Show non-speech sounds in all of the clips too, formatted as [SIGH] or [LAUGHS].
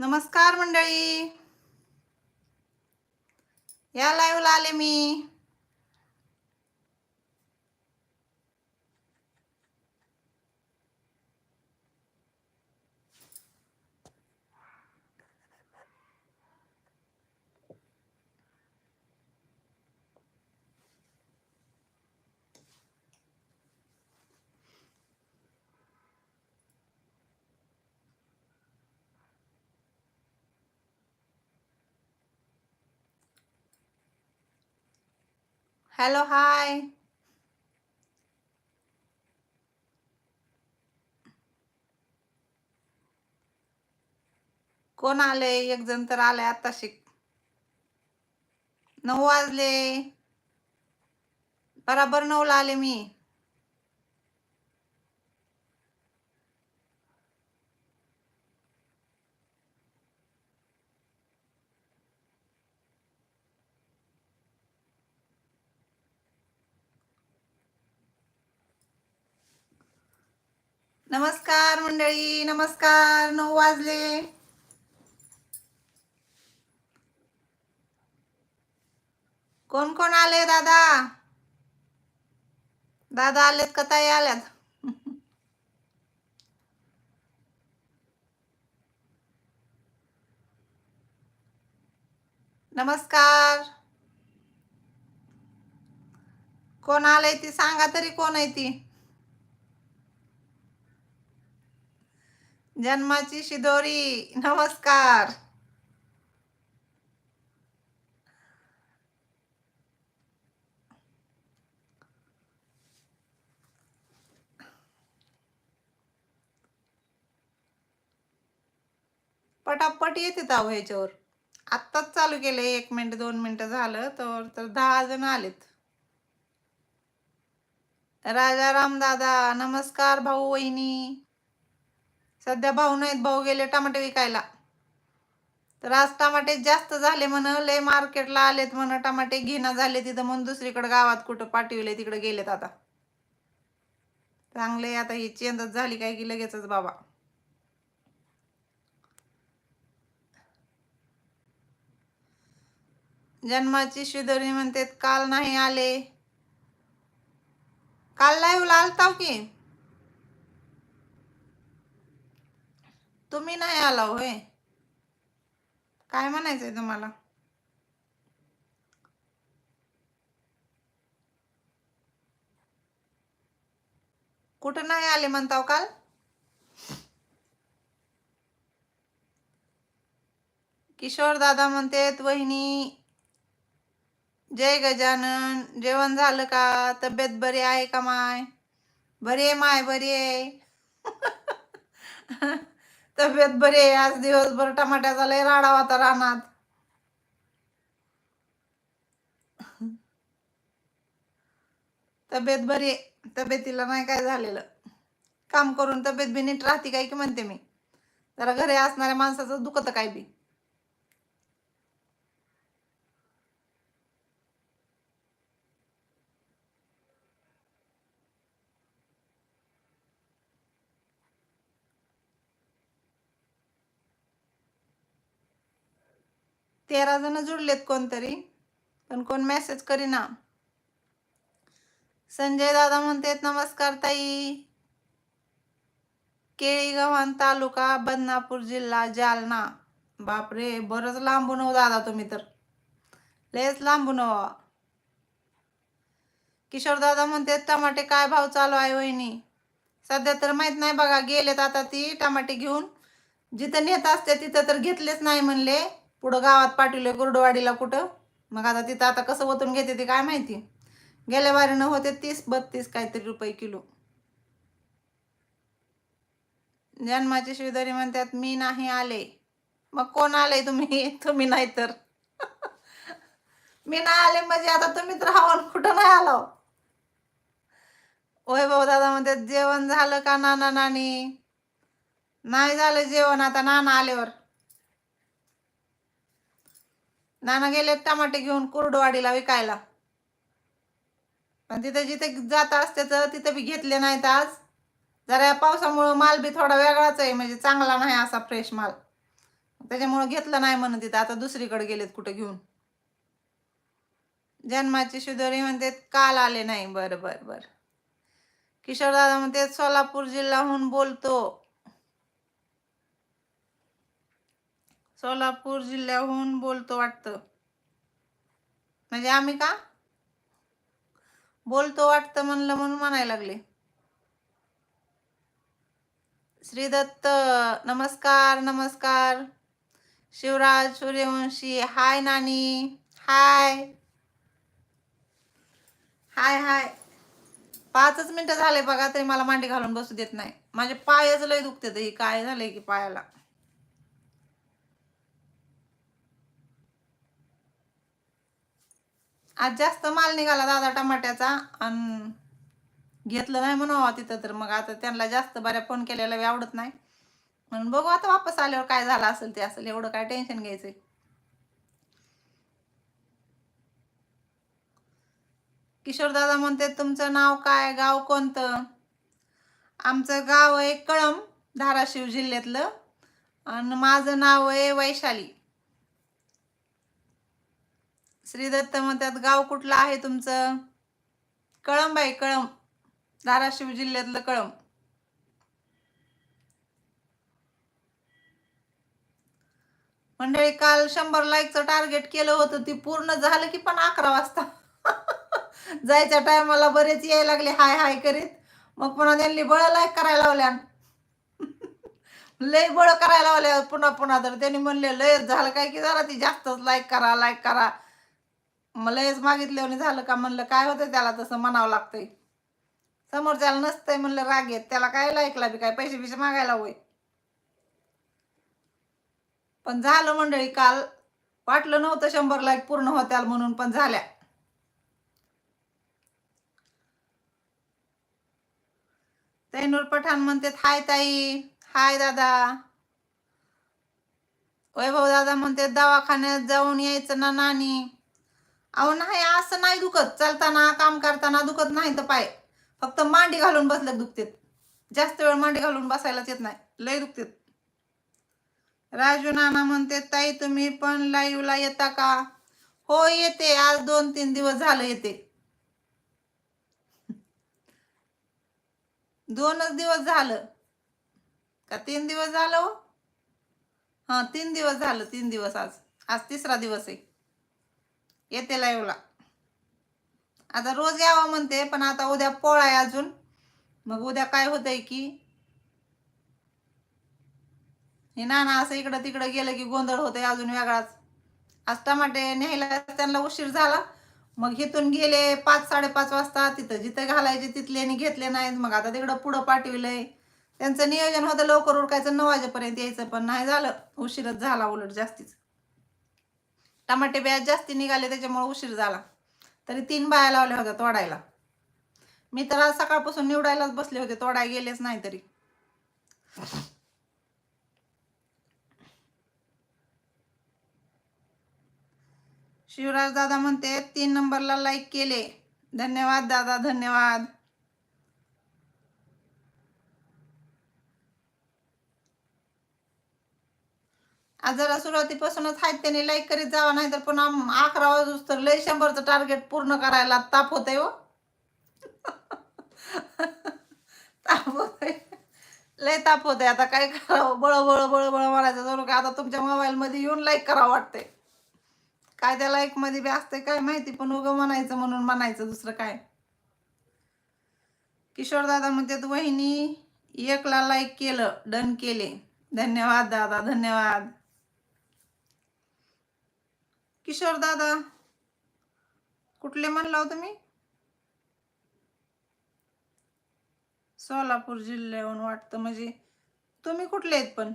नमस्कार मंडळी. या लाईव्हला आले मी. हॅलो हाय कोण आले? एक जण तर आले आता शिक नऊ वाजले. बराबर नऊला आले मी. नमस्कार मंडळी नमस्कार. नऊ वाजले. कोण कोण आले दादा? दादा आलेत का ताई आल्यात? नमस्कार. कोण आलंय ती सांगा तरी कोण आहे ती? जन्माची शिदोरी. नमस्कार. पटापट येते आहो ह्याच्यावर. आत्ताच चालू केलं एक मिनिट दोन मिनिटं झालं तर तर दहा जण आलेत. राजाराम दादा नमस्कार भाऊ वहिनी. सध्या भाऊ नाहीत भाऊ गेले टमाटे विकायला. तर आज टमाटे जास्त झाले म्हण लय मार्केटला आलेत म्हण टमाटे घेणं झाले तिथं म्हणून दुसरीकडे गावात कुठं पाठविले तिकडे गेलेत आता. चांगले आता ही चेंजच झाली काय की लगेचच बाबा. जन्माची शिदोरी म्हणते काल नाही आले. काल लाईव्हला आलताव की. तुम्ही नाही आला होय. काय म्हणायचंय तुम्हाला? कुठं नाही आले म्हणताव काल? किशोर दादा म्हणतेत वहिनी जय गजानन जेवण झालं का? तब्येत बरी आहे का माय? बरी आहे माय बरी आहे. [LAUGHS] तब्येत बरी आहे. आज दिवसभर टमाट्याचा लय राडा होता रानात. तब्येत बरी आहे. तब्येतीला नाही काय झालेलं. काम करून तब्येत बी नीट राहते काय की म्हणते मी. जरा घरी असणाऱ्या माणसाचं दुखत काय बी. तेरा जण जुडलेत कोणतरी पण कोण मेसेज करीना. संजय दादा म्हणतेत नमस्कार ताई. केळी गव्हाण तालुका बदनापूर जिल्हा जालना. बापरे बरंच लांबून हो दादा तुम्ही तर. लयच लांबून हो किशोर दादा म्हणते टमाटे काय भाव चालू आहे वहिनी? सध्या तर माहीत नाही बघा गेलेत आता ती टमाटे घेऊन. जिथं नेत असते तिथं तर घेतलेच नाही म्हणले. पुढं गावात पाठवले गुरडवाडीला कुठं? मग आता तिथं आता कसं ओतून घेते ते काय माहिती? गेल्या वारीनं होते तीस बत्तीस काहीतरी रुपये किलो. जन्माची शिवदारी म्हणतात मी नाही आले. मग कोण आले तुम्ही? [LAUGHS] तुम्ही नाही तर. [LAUGHS] मी नाही आले म्हणजे आता तुम्ही तर हवन कुठं नाही आलो? होय भाऊ दादा म्हणतात जेवण झालं का नाना नानी? नाही झालं जेवण आता नाना आल्यावर. नाना गेले टमाटे घेऊन कुरडवाडीला विकायला. पण तिथे जिथे जात असते तर तिथं बी घेतले नाहीत आज. जरा या पावसामुळं माल बी थोडा वेगळाच आहे म्हणजे चांगला नाही असा फ्रेश माल. त्याच्यामुळं घेतलं नाही म्हणत तिथं आता दुसरीकडे गेलेत कुठं घेऊन. जन्माची शिदोरी म्हणते काल आले नाही. बरं बरं बरं. किशोरदादा म्हणते सोलापूर जिल्ह्याहून बोलतो. सोलापूर जिल्ह्याहून बोलतो वाटतं. म्हणजे आम्ही का? बोलतो वाटतं म्हणलं म्हणून म्हणायला लागले. श्रीदत्त नमस्कार नमस्कार. शिवराज सूर्यवंशी हाय नानी हाय. हाय हाय. पाचच मिनिटं झाले बघा तरी मला मांडी घालून बसू देत नाही. माझे पायच लय दुखते ही काय झालंय की पायाला? आज जास्त माल निघाला दादा टमाट्याचा. आणि घेतलं नाही म्हणू तिथं तर. मग आता त्यांना जास्त बऱ्या फोन केलेला बी आवडत नाही. म्हणून बघू आता वापस आल्यावर काय झालं असेल ते असेल. एवढं काय टेन्शन घ्यायचंय. किशोर दादा म्हणते तुमचं नाव काय? गाव कोणतं? आमचं गाव आहे कळम धाराशिव जिल्ह्यातलं. आणि माझं नाव आहे वैशाली. श्रीदत्त म्हणतात गाव कुठलं आहे तुमचं? कळंब आहे कळंब. धाराशिव जिल्ह्यातलं कळंब. मंडळी काल शंभर लाईकचं टार्गेट केलं होतं. ती पूर्ण झालं की पण अकरा वाजता. [LAUGHS] जायच्या टायमाला बरेच यायला लागले. हाय हाय करीत. मग पुन्हा त्यांनी बळ लाईक करायला लावल्या. [LAUGHS] लय बळ करायला लावल्या. पुन्हा पुन्हा तर त्यांनी म्हणले लयच झालं काय की जरा ती जास्तच लाईक करा लाईक करा. मग लयच मागितल्याने झालं का म्हणलं काय होतं त्याला तसं म्हणावं लागतंय. समोरच्याला नसतंय म्हणलं राग येत. त्याला काय लाईकला बी काय पैसे बिसे मागायला होय. पण झालं मंडळी काल वाटलं नव्हतं शंभर लाईक पूर्ण होत्याल म्हणून पण झाल्या. तैनूर पठाण म्हणते हाय ताई हाय दादा. वैभव दादा म्हणते दवाखान्यात जाऊन यायचं ना नानी. अहो नाही असं नाही दुखत. चालताना काम करताना दुखत नाही तर पाय. फक्त मांडी घालून बसल्यात दुखतेत. जास्त वेळ मांडी घालून बसायलाच येत नाही. लय दुखतेत. राजू नाना म्हणते ताई तुम्ही पण लाईव्हला येता का? हो येते. आज दोन तीन दिवस झालं येते. [LAUGHS] दोनच दिवस झालं. का तीन दिवस झालं हो? हां तीन दिवस झालं. तीन दिवस आज. आज तिसरा दिवस आहे. येते लाईवला आता रोज यावा म्हणते पण आता उद्या पोळा आहे अजून. मग उद्या काय होतंय की हे नाना असं इकडं तिकडं गेलं की गोंधळ होतंय अजून वेगळाच. आज टमाटे न्यायला त्यांना उशीर झाला. मग इथून गेले पाच साडेपाच वाजता तिथं जिथं घालायचे तिथले आणि घेतले नाहीत. मग आता तिकडं पुढं पाठविलंय. त्यांचं नियोजन होतं लवकर उरकायचं नऊ वाजेपर्यंत यायचं पण नाही झालं. उशीरच झाला उलट जास्तीच. टमाटे ब्याज जास्ती निघाले त्याच्यामुळे उशीर झाला. तरी तीन बाया लावल्या होत्या तोडायला. मी तर आज सकाळपासून निवडायलाच बसले होते तोडाय गेलेच नाही तरी. शिवराज दादा म्हणते तीन नंबरला लाईक केले. धन्यवाद दादा धन्यवाद. आज जरा सुरुवातीपासूनच आहेत त्याने लाईक करीत जावा नाही तर पुन्हा अकरा वाजूस तर लय शंभरचं टार्गेट पूर्ण करायला ताप होतंय हो. [LAUGHS] ताप होतंय. लय ताप होतंय. आता काय करावं? बळ बळ बळ बळ मारायचं जणू का आता तुमच्या मोबाईलमध्ये येऊन लाईक करावं वाटतंय. काय त्या लाईकमध्ये बी असते काय माहिती पण उगं म्हणायचं म्हणून म्हणायचं दुसरं काय. किशोर दादा म्हणतात वहिनी एकला लाईक केलं डन केले. धन्यवाद दादा धन्यवाद. किशोर दादा कुठले म्हणला हो तुम्ही? सोलापूर जिल्ह्याहून वाटतं म्हणजे तुम्ही कुठले आहेत पण?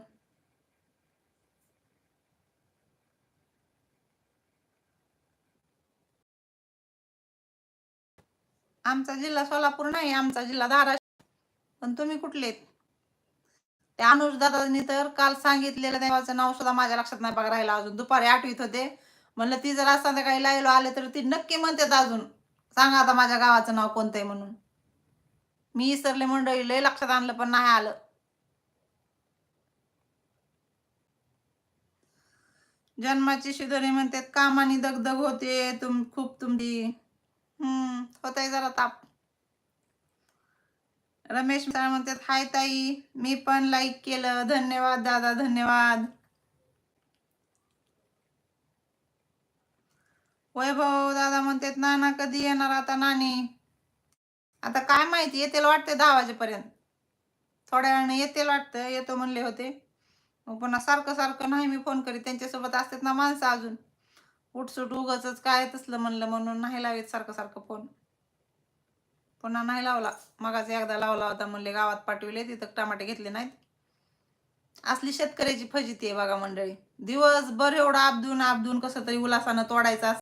आमचा जिल्हा सोलापूर नाही आमचा जिल्हा धाराशिव. पण तुम्ही कुठले आहेत? त्या अनुज दादांनी तर काल सांगितलेलं देवाचं नाव सुद्धा माझ्या लक्षात नाही बघा राहिला अजून. दुपारी आठवीत होते. म्हणलं ती जर आज संध्याकाळी लाईव्ह आले तर ती नक्की म्हणतात अजून. सांगा आता माझ्या गावाचं नाव कोणतं आहे म्हणून. मी इसरले मंडळी लय लक्षात आणलं पण नाही आलं. जन्माची शिदोरी म्हणतात कामानी दगदग होते तुम खूप तुमची हम्म होतंय जरा ताप. रमेश म्हणतात हाय ताई मी पण लाईक केलं. धन्यवाद दादा धन्यवाद. वैभव दादा म्हणतात नाना कधी येणार आता नानी? आता काय माहिती येतील वाटते दहा वाजेपर्यंत. थोड्या वेळाने येतील वाटतं येतो म्हणले होते. पुन्हा सारखं सारखं नाही मी फोन करीत. त्यांच्यासोबत असतात ना माणसं अजून. उठसूट उगच काय तसलं म्हणलं म्हणून नाही लावित सारखं सारखं फोन. पुन्हा नाही लावला. मगाच एकदा लावला होता म्हणले गावात पाठविले तिथं टमाटे घेतले नाहीत. असली शेतकऱ्याची फजिती आहे बघा मंडळी. दिवसभर एवढं आपदून आपदून कसं तरी उलासानं तोडायचं